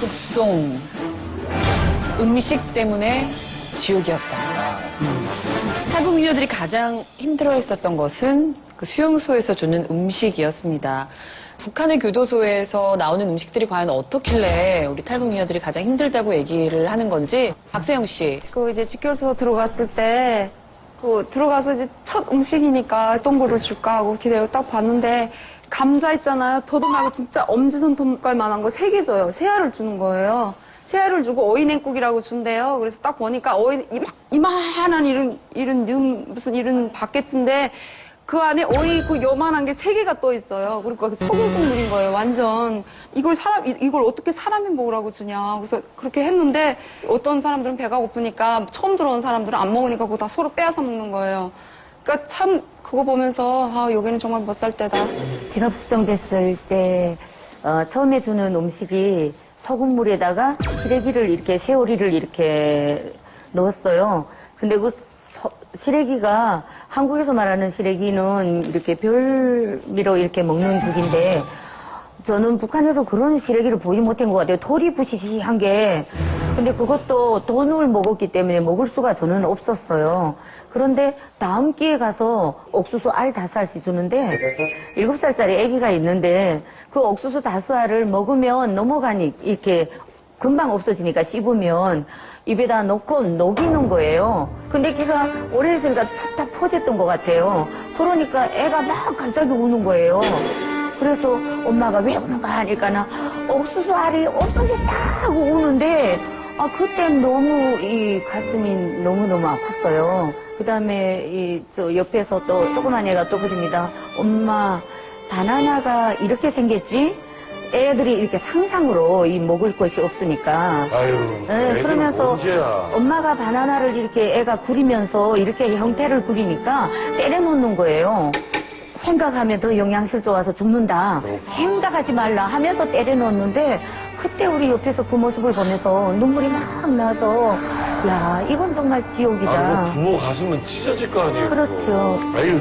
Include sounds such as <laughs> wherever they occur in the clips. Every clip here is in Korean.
북송. 음식 때문에 지옥이었다. 탈북 미녀들이 가장 힘들어했었던 것은 그 수용소에서 주는 음식이었습니다. 북한의 교도소에서 나오는 음식들이 과연 어떻길래 우리 탈북 미녀들이 가장 힘들다고 얘기를 하는 건지 박세영 씨. 그 이제 직결소 들어갔을 때, 그 들어가서 이제 첫 음식이니까 어떤 거를 줄까 하고 기다려 딱 봤는데, 감자 있잖아요. 저도 말고 진짜 엄지손톱깔 만한 거 세 개 줘요. 세 알을 주는 거예요. 세 알을 주고 어이냉국이라고 준대요. 그래서 딱 보니까 어이, 이만한 이런, 이런, 무슨 이런 바켓인데, 그 안에 어이구 요만한 게 세 개가 떠 있어요. 그러니까 소금 국물인 거예요, 완전. 이걸 사람, 이- 이걸 어떻게 사람이 먹으라고 주냐. 그래서 그렇게 했는데 어떤 사람들은 배가 고프니까 처음 들어온 사람들은 안 먹으니까 그거 다 서로 빼앗아 먹는 거예요. 그러니까 참 그거 보면서 아, 여기는 정말 못 살 때다. 제가 북송됐을 때 어, 처음에 주는 음식이 소금물에다가 시래기를 이렇게 세오리를 이렇게 넣었어요. 근데 그 서- 시래기가 한국에서 말하는 시래기는 이렇게 별미로 이렇게 먹는 죽인데 저는 북한에서 그런 시래기를 보지 못한 것 같아요. 털이 부시시한 게. 근데 그것도 돈을 먹었기 때문에 먹을 수가 저는 없었어요. 그런데 다음 기회 가서 옥수수 알 다섯 알씩 주는데 일곱 살짜리 아기가 있는데 그 옥수수 다섯 알을 먹으면 넘어가니 이렇게 금방 없어지니까 씹으면 입에다 넣고 녹이는 거예요. 근데 걔가 오래 했으니까 툭탁 퍼졌던 것 같아요. 그러니까 애가 막 갑자기 우는 거예요. 그래서 엄마가 왜 우는가 하니까는 옥수수 알이 없어졌다 하고 우는데 아 그때 너무 이 가슴이 너무너무 아팠어요. 그 다음에 이 저 옆에서 또 조그만 애가 또 그럽니다. 엄마 바나나가 이렇게 생겼지? 애들이 이렇게 상상으로 이 먹을 것이 없으니까 아유, 네, 그러면서 언제야. 엄마가 바나나를 이렇게 애가 구리면서 이렇게 형태를 구리니까 때려 놓는 거예요. 생각하면 더 영양실조 와서 죽는다. 생각하지 말라 하면서 때려 놓는데 그때 우리 옆에서 그 모습을 보면서 눈물이 막 나서 야 이건 정말 지옥이다. 아, 뭐 부모 가슴은 찢어질 거 아니에요. 그렇죠. 아유,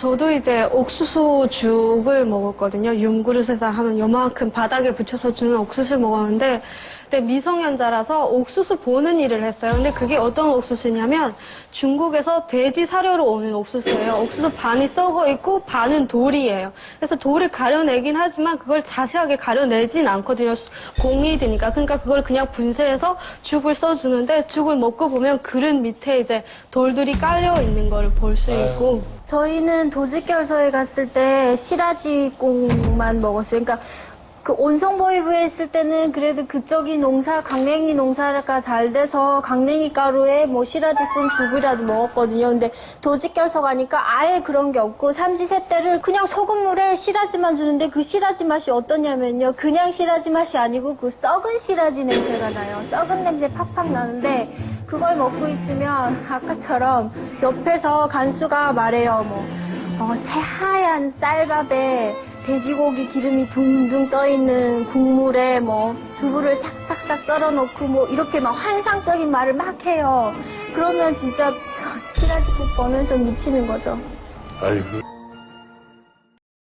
저도 이제 옥수수 죽을 먹었거든요. 윤그릇에서 하면 요만큼 바닥에 붙여서 주는 옥수수를 먹었는데, 그때 미성년자라서 옥수수 보는 일을 했어요. 근데 그게 어떤 옥수수냐면 중국에서 돼지 사료로 오는 옥수수예요. 옥수수 반이 썩어 있고 반은 돌이에요. 그래서 돌을 가려내긴 하지만 그걸 자세하게 가려내진 않거든요. 공이 드니까. 그러니까 그걸 그냥 분쇄해서 죽을 써주는데 죽을 먹고 보면 그릇 밑에 이제 돌들이 깔려 있는 걸볼수 있고. 저희는 도직결소에 갔을 때 시라지국만 먹었어요. 그러니까 그 온성보이부에 있을 때는 그래도 그쪽이 농사, 강냉이 농사가 잘 돼서 강냉이 가루에 뭐 시라지 쓴 죽이라도 먹었거든요. 근데 도직결소 가니까 아예 그런 게 없고 삼지세 때를 그냥 소금물에 시라지만 주는데 그 시라지 맛이 어떠냐면요. 그냥 시라지 맛이 아니고 그 썩은 시라지 냄새가 나요. 썩은 냄새 팍팍 나는데 그걸 먹고 있으면 아까처럼 옆에서 간수가 말해요. 뭐 어, 새하얀 쌀밥에 돼지고기 기름이 둥둥 떠 있는 국물에 뭐 두부를 싹싹싹 썰어 놓고 뭐 이렇게 막 환상적인 말을 막 해요. 그러면 진짜 <laughs> 시라지 국 보면서 미치는 거죠. 아유.